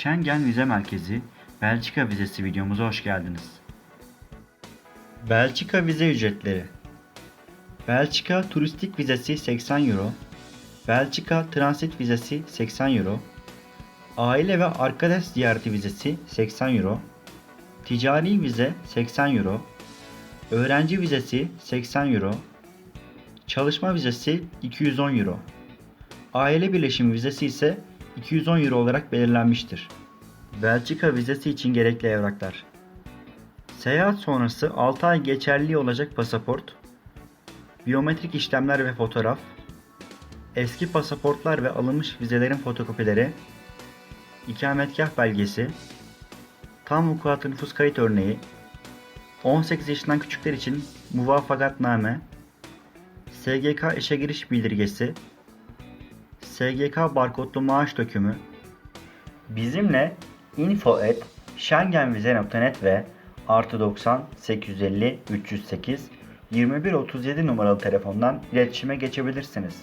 Schengen Vize Merkezi Belçika vizesi videomuza hoş geldiniz. Belçika vize ücretleri Belçika turistik vizesi 80 euro, Belçika transit vizesi 80 euro, aile ve arkadaş ziyareti vizesi 80 euro, ticari vize 80 euro, öğrenci vizesi 80 euro, çalışma vizesi 210 euro, aile birleşimi vizesi ise 210 euro olarak belirlenmiştir. Belçika vizesi için gerekli evraklar. Seyahat sonrası 6 ay geçerli olacak pasaport, biyometrik işlemler ve fotoğraf, eski pasaportlar ve alınmış vizelerin fotokopileri, ikametgah belgesi, tam vukuatı nüfus kayıt örneği, 18 yaşından küçükler için muvafakatname, SGK işe giriş bildirgesi, SGK barkodlu maaş dökümü, bizimle info at schengenvize.net ve artı 90 850 308 2137 numaralı telefondan iletişime geçebilirsiniz.